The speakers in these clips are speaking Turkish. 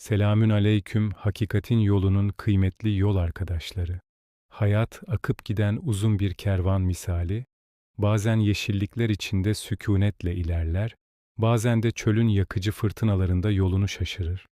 Selamün aleyküm hakikatin yolunun kıymetli yol arkadaşları. Hayat akıp giden uzun bir kervan misali, bazen yeşillikler içinde sükunetle ilerler, bazen de çölün yakıcı fırtınalarında yolunu şaşırır.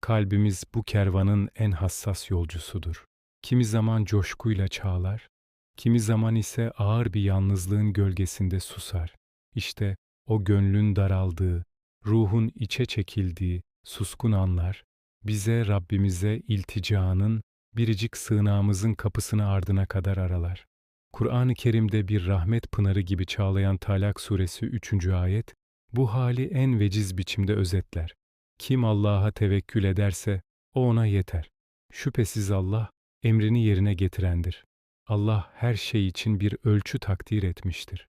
Kalbimiz bu kervanın en hassas yolcusudur. Kimi zaman coşkuyla çağlar, kimi zaman ise ağır bir yalnızlığın gölgesinde susar. İşte o gönlün daraldığı, ruhun içe çekildiği, suskun anlar, bize Rabbimize ilticanın, biricik sığınağımızın kapısını ardına kadar aralar. Kur'an-ı Kerim'de bir rahmet pınarı gibi çağlayan Talak suresi 3. ayet, bu hali en veciz biçimde özetler. Kim Allah'a tevekkül ederse, o ona yeter. Şüphesiz Allah, emrini yerine getirendir. Allah her şey için bir ölçü takdir etmiştir.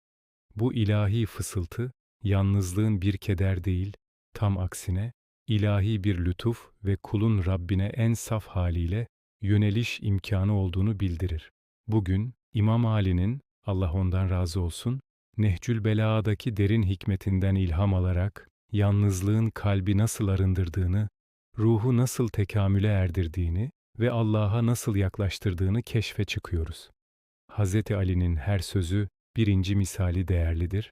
Bu ilahi fısıltı, yalnızlığın bir keder değil, tam aksine, ilahi bir lütuf ve kulun Rabbine en saf haliyle yöneliş imkanı olduğunu bildirir. Bugün İmam Ali'nin, Allah ondan razı olsun, Nehcül Bela'daki derin hikmetinden ilham alarak yalnızlığın kalbi nasıl arındırdığını, ruhu nasıl tekamüle erdirdiğini ve Allah'a nasıl yaklaştırdığını keşfe çıkıyoruz. Hz. Ali'nin her sözü birinci misali değerlidir.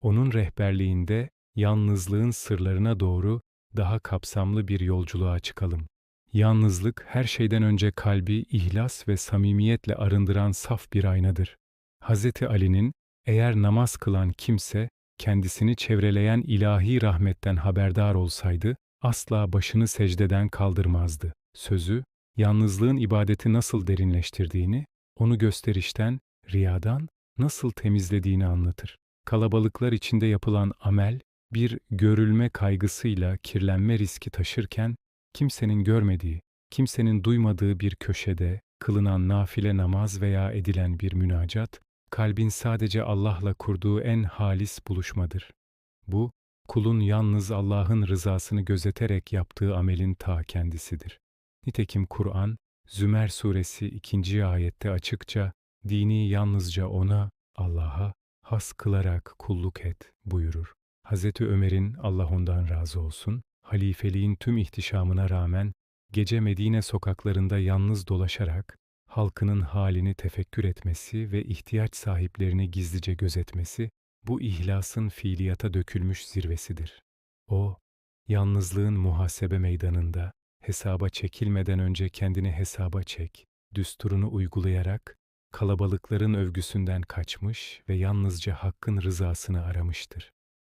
Onun rehberliğinde yalnızlığın sırlarına doğru daha kapsamlı bir yolculuğa çıkalım. Yalnızlık her şeyden önce kalbi ihlas ve samimiyetle arındıran saf bir aynadır. Hz. Ali'nin eğer namaz kılan kimse kendisini çevreleyen ilahi rahmetten haberdar olsaydı asla başını secdeden kaldırmazdı. Sözü yalnızlığın ibadeti nasıl derinleştirdiğini, onu gösterişten, riyadan nasıl temizlediğini anlatır. Kalabalıklar içinde yapılan amel bir görülme kaygısıyla kirlenme riski taşırken kimsenin görmediği, kimsenin duymadığı bir köşede kılınan nafile namaz veya edilen bir münacat, kalbin sadece Allah'la kurduğu en halis buluşmadır. Bu, kulun yalnız Allah'ın rızasını gözeterek yaptığı amelin ta kendisidir. Nitekim Kur'an, Zümer suresi 2. ayette açıkça, dini yalnızca O'na, Allah'a, has kılarak kulluk et buyurur. Hazreti Ömer'in Allah ondan razı olsun, halifeliğin tüm ihtişamına rağmen gece Medine sokaklarında yalnız dolaşarak halkının halini tefekkür etmesi ve ihtiyaç sahiplerini gizlice gözetmesi bu ihlasın fiiliyata dökülmüş zirvesidir. O, yalnızlığın muhasebe meydanında hesaba çekilmeden önce kendini hesaba çek, düsturunu uygulayarak kalabalıkların övgüsünden kaçmış ve yalnızca hakkın rızasını aramıştır.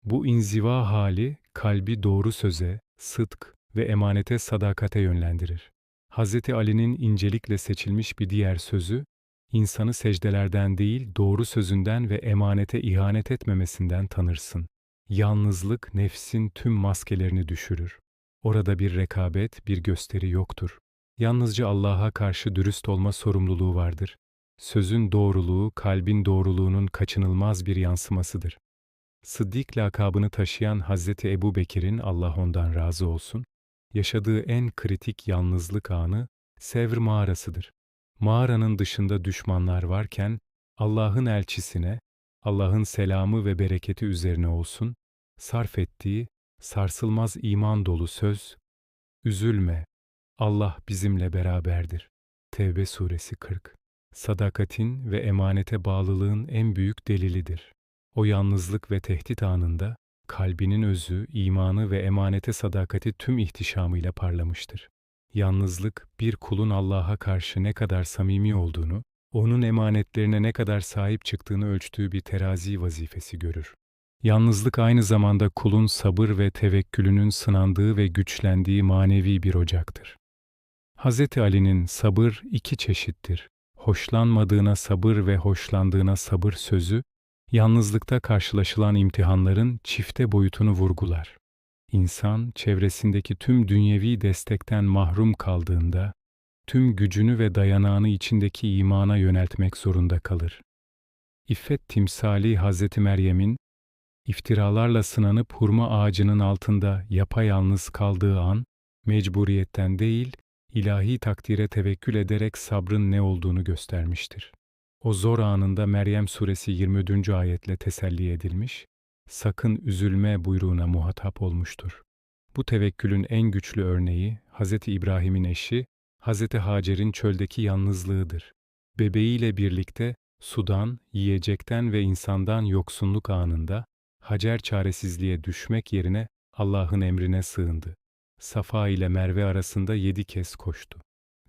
Bu inziva hali kalbi doğru söze, sıdk ve emanete sadakate yönlendirir. Hz. Ali'nin incelikle seçilmiş bir diğer sözü, insanı secdelerden değil doğru sözünden ve emanete ihanet etmemesinden tanırsın. Yalnızlık nefsin tüm maskelerini düşürür. Orada bir rekabet, bir gösteri yoktur. Yalnızca Allah'a karşı dürüst olma sorumluluğu vardır. Sözün doğruluğu, kalbin doğruluğunun kaçınılmaz bir yansımasıdır. Sıddik lakabını taşıyan Hazreti Ebu Bekir'in Allah ondan razı olsun, yaşadığı en kritik yalnızlık anı Sevr mağarasıdır. Mağaranın dışında düşmanlar varken Allah'ın elçisine, Allah'ın selamı ve bereketi üzerine olsun, sarf ettiği sarsılmaz iman dolu söz, Üzülme, Allah bizimle beraberdir. Tevbe suresi 40 Sadakatin ve emanete bağlılığın en büyük delilidir. O yalnızlık ve tehdit anında kalbinin özü, imanı ve emanete sadakati tüm ihtişamıyla parlamıştır. Yalnızlık bir kulun Allah'a karşı ne kadar samimi olduğunu, onun emanetlerine ne kadar sahip çıktığını ölçtüğü bir terazi vazifesi görür. Yalnızlık aynı zamanda kulun sabır ve tevekkülünün sınandığı ve güçlendiği manevi bir ocaktır. Hz. Ali'nin sabır iki çeşittir. Hoşlanmadığına sabır ve hoşlandığına sabır sözü, yalnızlıkta karşılaşılan imtihanların çifte boyutunu vurgular. İnsan, çevresindeki tüm dünyevi destekten mahrum kaldığında, tüm gücünü ve dayanağını içindeki imana yöneltmek zorunda kalır. İffet timsali Hz. Meryem'in, iftiralarla sınanıp hurma ağacının altında yapayalnız kaldığı an, mecburiyetten değil, ilahi takdire tevekkül ederek sabrın ne olduğunu göstermiştir. O zor anında Meryem suresi 24. ayetle teselli edilmiş, sakın üzülme buyruğuna muhatap olmuştur. Bu tevekkülün en güçlü örneği Hz. İbrahim'in eşi, Hz. Hacer'in çöldeki yalnızlığıdır. Bebeğiyle birlikte sudan, yiyecekten ve insandan yoksunluk anında Hacer çaresizliğe düşmek yerine Allah'ın emrine sığındı. Safa ile Merve arasında yedi kez koştu.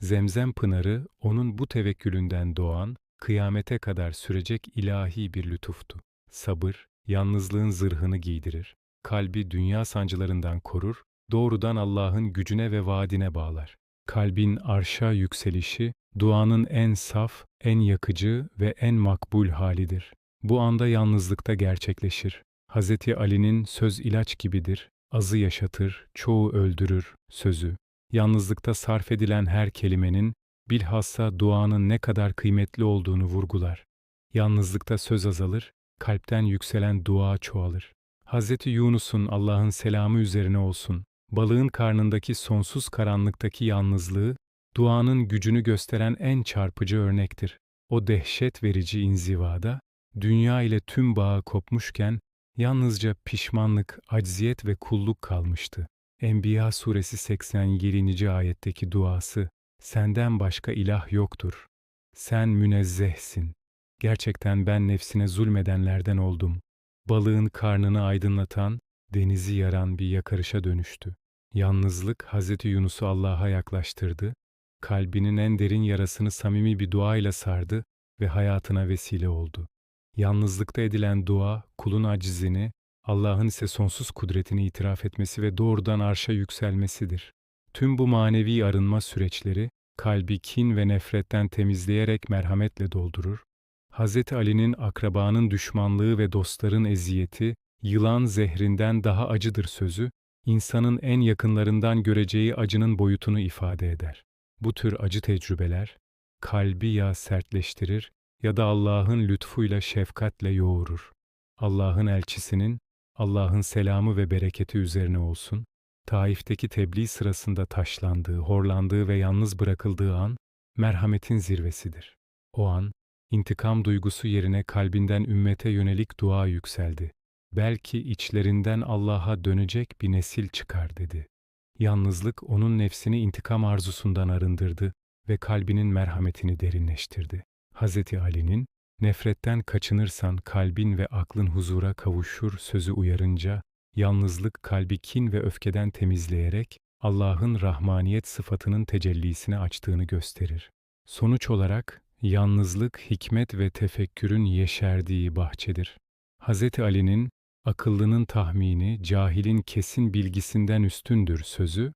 Zemzem pınarı onun bu tevekkülünden doğan, kıyamete kadar sürecek ilahi bir lütuftu. Sabır, yalnızlığın zırhını giydirir. Kalbi dünya sancılarından korur, doğrudan Allah'ın gücüne ve vaadine bağlar. Kalbin arşa yükselişi, duanın en saf, en yakıcı ve en makbul halidir. Bu anda yalnızlıkta gerçekleşir. Hz. Ali'nin söz ilaç gibidir, azı yaşatır, çoğu öldürür sözü. Yalnızlıkta sarf edilen her kelimenin, bilhassa duanın ne kadar kıymetli olduğunu vurgular. Yalnızlıkta söz azalır, kalpten yükselen dua çoğalır. Hz. Yunus'un Allah'ın selamı üzerine olsun, balığın karnındaki sonsuz karanlıktaki yalnızlığı, duanın gücünü gösteren en çarpıcı örnektir. O dehşet verici inzivada, dünya ile tüm bağı kopmuşken, yalnızca pişmanlık, acziyet ve kulluk kalmıştı. Enbiya suresi 87. ayetteki duası, senden başka ilah yoktur. Sen münezzehsin. Gerçekten ben nefsine zulmedenlerden oldum. Balığın karnını aydınlatan, denizi yaran bir yakarışa dönüştü. Yalnızlık Hz. Yunus'u Allah'a yaklaştırdı, kalbinin en derin yarasını samimi bir duayla sardı ve hayatına vesile oldu. Yalnızlıkta edilen dua, kulun acizini, Allah'ın ise sonsuz kudretini itiraf etmesi ve doğrudan arşa yükselmesidir. Tüm bu manevi arınma süreçleri, kalbi kin ve nefretten temizleyerek merhametle doldurur. Hz. Ali'nin akrabanın düşmanlığı ve dostların eziyeti, yılan zehrinden daha acıdır sözü, insanın en yakınlarından göreceği acının boyutunu ifade eder. Bu tür acı tecrübeler, kalbi ya sertleştirir ya da Allah'ın lütfuyla şefkatle yoğurur. Allah'ın elçisinin, Allah'ın selamı ve bereketi üzerine olsun, Taif'teki tebliğ sırasında taşlandığı, horlandığı ve yalnız bırakıldığı an, merhametin zirvesidir. O an, intikam duygusu yerine kalbinden ümmete yönelik dua yükseldi. Belki içlerinden Allah'a dönecek bir nesil çıkar dedi. Yalnızlık onun nefsini intikam arzusundan arındırdı ve kalbinin merhametini derinleştirdi. Hz. Ali'nin, nefretten kaçınırsan kalbin ve aklın huzura kavuşur sözü uyarınca, yalnızlık kalbi kin ve öfkeden temizleyerek Allah'ın rahmaniyet sıfatının tecellisini açtığını gösterir. Sonuç olarak, yalnızlık hikmet ve tefekkürün yeşerdiği bahçedir. Hz. Ali'nin, akıllının tahmini, cahilin kesin bilgisinden üstündür sözü,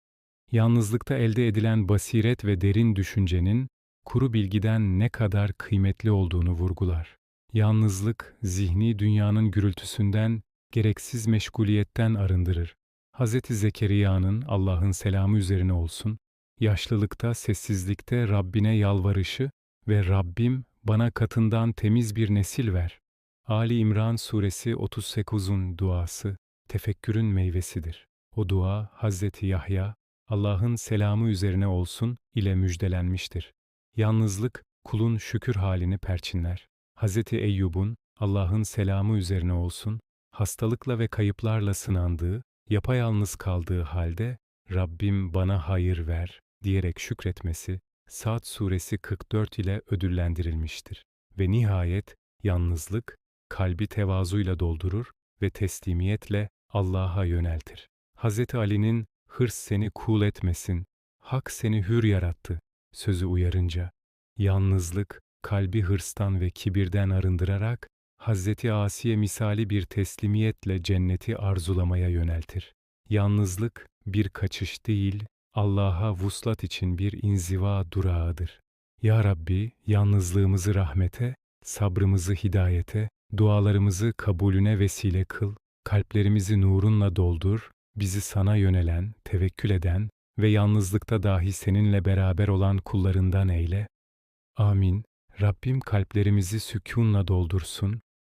yalnızlıkta elde edilen basiret ve derin düşüncenin, kuru bilgiden ne kadar kıymetli olduğunu vurgular. Yalnızlık, zihni dünyanın gürültüsünden, gereksiz meşguliyetten arındırır. Hz. Zekeriya'nın Allah'ın selamı üzerine olsun, yaşlılıkta, sessizlikte Rabbine yalvarışı ve Rabbim bana katından temiz bir nesil ver. Ali İmran suresi 38'un duası, tefekkürün meyvesidir. O dua Hazreti Yahya, Allah'ın selamı üzerine olsun ile müjdelenmiştir. Yalnızlık kulun şükür halini perçinler. Hz. Eyyub'un Allah'ın selamı üzerine olsun, hastalıkla ve kayıplarla sınandığı, yapayalnız kaldığı halde Rabbim bana hayır ver diyerek şükretmesi Saat suresi 44 ile ödüllendirilmiştir. Ve nihayet yalnızlık kalbi tevazuyla doldurur ve teslimiyetle Allah'a yöneltir. Hz. Ali'nin hırs seni kul etmesin, hak seni hür yarattı sözü uyarınca, yalnızlık, kalbi hırstan ve kibirden arındırarak, Hazreti Asiye misali bir teslimiyetle cenneti arzulamaya yöneltir. Yalnızlık, bir kaçış değil, Allah'a vuslat için bir inziva durağıdır. Ya Rabbi, yalnızlığımızı rahmete, sabrımızı hidayete, dualarımızı kabulüne vesile kıl, kalplerimizi nurunla doldur, bizi sana yönelen, tevekkül eden, ve yalnızlıkta dahi seninle beraber olan kullarından eyle. Amin. Rabbim kalplerimizi sükunla doldursun.